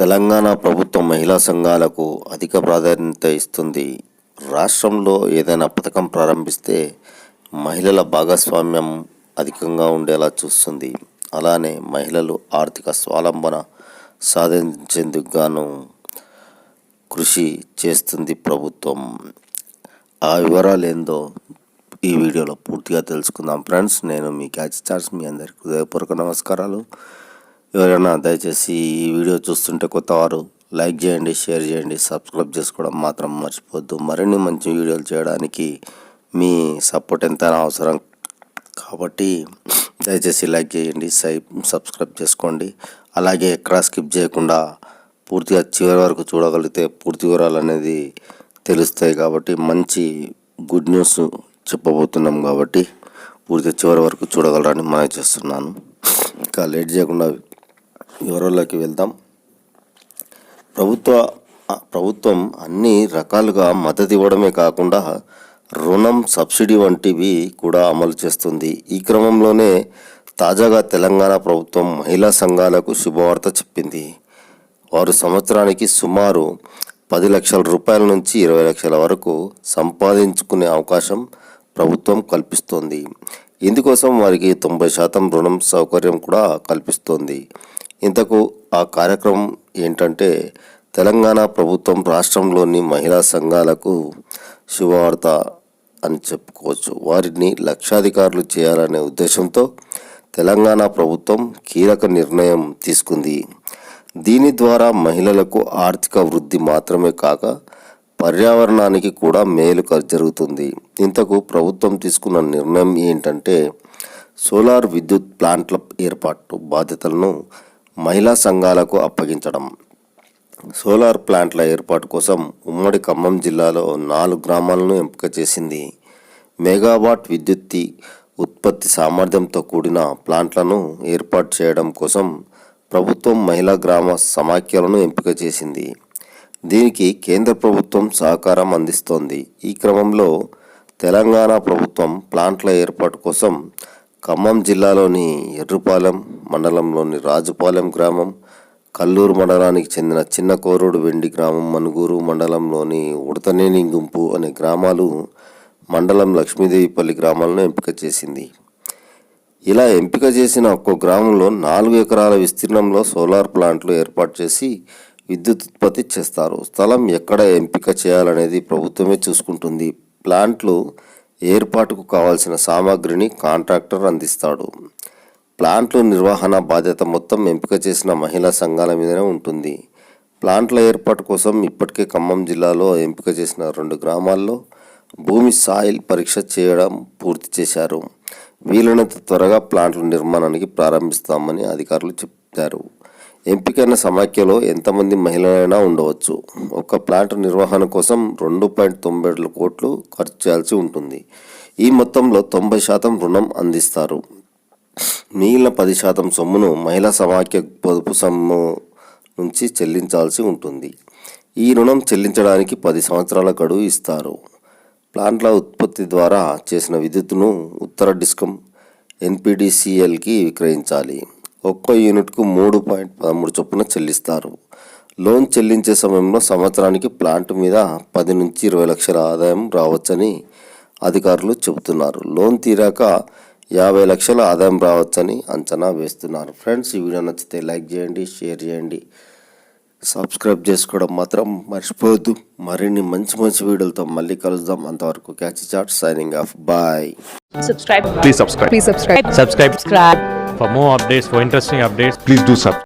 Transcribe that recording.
తెలంగాణ ప్రభుత్వం మహిళా సంఘాలకు అధిక ప్రాధాన్యత ఇస్తుంది. రాష్ట్రంలో ఏదైనా పథకం ప్రారంభిస్తే మహిళల భాగస్వామ్యం అధికంగా ఉండేలా చూస్తుంది. అలానే మహిళలు ఆర్థిక స్వాలంబన సాధించేందుకు గాను కృషి చేస్తుంది ప్రభుత్వం. ఆ వివరాలు ఏందో ఈ వీడియోలో పూర్తిగా తెలుసుకుందాం. ఫ్రెండ్స్ నేను మీ క్యాచ్ చార్జ్ మీ అందరికీ హృదయపూర్వక నమస్కారాలు. ఎవరైనా దయచేసి ఈ వీడియో చూస్తుంటే కొత్తవారు లైక్ చేయండి షేర్ చేయండి సబ్స్క్రైబ్ చేసుకోవడం మాత్రం మర్చిపోద్దు మరిన్ని మంచి వీడియోలు చేయడానికి మీ సపోర్ట్ ఎంతైనా అవసరం. కాబట్టి దయచేసి లైక్ చేయండి సై సబ్స్క్రైబ్ చేసుకోండి. అలాగే ఎక్కడా స్కిప్ చేయకుండా పూర్తిగా చివరి వరకు చూడగలిగితే పూర్తి వివరాలు అనేది తెలుస్తాయి కాబట్టి మంచి గుడ్ న్యూస్ చెప్పబోతున్నాం కాబట్టి పూర్తిగా చివరి వరకు చూడగలరని మనం చేస్తున్నాను. ఇంకా లేట్ చేయకుండా వివరాల్లోకి వెళ్దాం. ప్రభుత్వ ప్రభుత్వం అన్ని రకాలుగా మద్దతు ఇవ్వడమే కాకుండా రుణం సబ్సిడీ వంటివి కూడా అమలు చేస్తుంది. ఈ క్రమంలోనే తాజాగా తెలంగాణ ప్రభుత్వం మహిళా సంఘాలకు శుభవార్త చెప్పింది. వారు సంవత్సరానికి సుమారు పది లక్షల రూపాయల నుంచి ఇరవై లక్షల వరకు సంపాదించుకునే అవకాశం ప్రభుత్వం కల్పిస్తోంది. ఇందుకోసం వారికి తొంభై శాతం రుణం సౌకర్యం కూడా కల్పిస్తోంది. ఇంతకు ఆ కార్యక్రమం ఏంటంటే తెలంగాణ ప్రభుత్వం రాష్ట్రంలోని మహిళా సంఘాలకు శుభవార్త అని చెప్పుకోవచ్చు. వారిని లక్షాధికారులు చేయాలనే ఉద్దేశంతో తెలంగాణ ప్రభుత్వం కీలక నిర్ణయం తీసుకుంది. దీని ద్వారా మహిళలకు ఆర్థిక వృద్ధి మాత్రమే కాక పర్యావరణానికి కూడా మేలు జరుగుతుంది. ఇంతకు ప్రభుత్వం తీసుకున్న నిర్ణయం ఏంటంటే సోలార్ విద్యుత్ ప్లాంట్ల ఏర్పాటు బాధ్యతలను మహిళా సంఘాలకు అప్పగించడం. సోలార్ ప్లాంట్ల ఏర్పాటు కోసం ఉమ్మడి ఖమ్మం జిల్లాలో నాలుగు గ్రామాలను ఎంపిక చేసింది. మెగావాట్ విద్యుత్తి ఉత్పత్తి సామర్థ్యంతో కూడిన ప్లాంట్లను ఏర్పాటు చేయడం కోసం ప్రభుత్వం మహిళా గ్రామ సమాఖ్యలను ఎంపిక చేసింది. దీనికి కేంద్ర ప్రభుత్వం సహకారం అందిస్తోంది. ఈ క్రమంలో తెలంగాణ ప్రభుత్వం ప్లాంట్ల ఏర్పాటు కోసం ఖమ్మం జిల్లాలోని ఎర్రుపాలెం మండలంలోని రాజుపాలెం గ్రామం కల్లూరు మండలానికి చెందిన చిన్న కోరుడు వెండి గ్రామం మనుగూరు మండలంలోని ఉడతనేని గుంపు అనే గ్రామాలు మండలం లక్ష్మీదేవిపల్లి గ్రామాలను ఎంపిక చేసింది. ఇలా ఎంపిక చేసిన ఒక్కో గ్రామంలో నాలుగు ఎకరాల విస్తీర్ణంలో సోలార్ ప్లాంట్లు ఏర్పాటు చేసి విద్యుత్ ఉత్పత్తి చేస్తారు. స్థలం ఎక్కడ ఎంపిక చేయాలనేది ప్రభుత్వమే చూసుకుంటుంది. ప్లాంట్లు ఏర్పాటుకు కావాల్సిన సామాగ్రిని కాంట్రాక్టర్ అందిస్తాడు. ప్లాంట్లు నిర్వహణ బాధ్యత మొత్తం ఎంపిక చేసిన మహిళా సంఘాల మీదనే ఉంటుంది. ప్లాంట్ల ఏర్పాటు కోసం ఇప్పటికే ఖమ్మం జిల్లాలో ఎంపిక చేసిన రెండు గ్రామాల్లో భూమి సాయిల్ పరీక్ష చేయడం పూర్తి చేశారు. వీలైనంత త్వరగా ప్లాంట్ల నిర్మాణానికి ప్రారంభిస్తామని అధికారులు చెప్పారు. ఎంపికైన సమాఖ్యలో ఎంతమంది మహిళలైనా ఉండవచ్చు. ఒక ప్లాంట్ నిర్వహణ కోసం రెండు పాయింట్ తొంభై ఏడు కోట్లు ఖర్చు చేయాల్సి ఉంటుంది. ఈ మొత్తంలో తొంభై శాతం రుణం అందిస్తారు. మిగిలిన పది శాతం సొమ్మును మహిళా సమాఖ్య పొదుపు సొమ్ము నుంచి చెల్లించాల్సి ఉంటుంది. ఈ రుణం చెల్లించడానికి పది సంవత్సరాల గడువు ఇస్తారు. ప్లాంట్ల ఉత్పత్తి ద్వారా చేసిన విద్యుత్తును ఉత్తర డిస్కమ్ ఎన్పిడిసిఎల్కి విక్రయించాలి. ఒక్కో యూనిట్కు మూడు పాయింట్ పదమూడు చొప్పున చెల్లిస్తారు. లోన్ చెల్లించే సమయంలో సంవత్సరానికి ప్లాంట్ మీద పది నుంచి ఇరవై లక్షల ఆదాయం రావచ్చని అధికారులు చెబుతున్నారు. లోన్ తీరాక యాభై లక్షల ఆదాయం రావచ్చని అంచనా వేస్తున్నారు. ఫ్రెండ్స్ ఈ వీడియో నచ్చితే లైక్ చేయండి షేర్ చేయండి. సబ్స్క్రైబ్ చేసుకోవడం మాత్రం మర్చిపోవద్దు. మరిన్ని మంచి మంచి వీడియోలతో మళ్ళీ కలుద్దాం. అంతవరకు catch chat signing off. Bye. Subscribe. please subscribe. Subscribe. Subscribe For more updates, for interesting updates, please do sub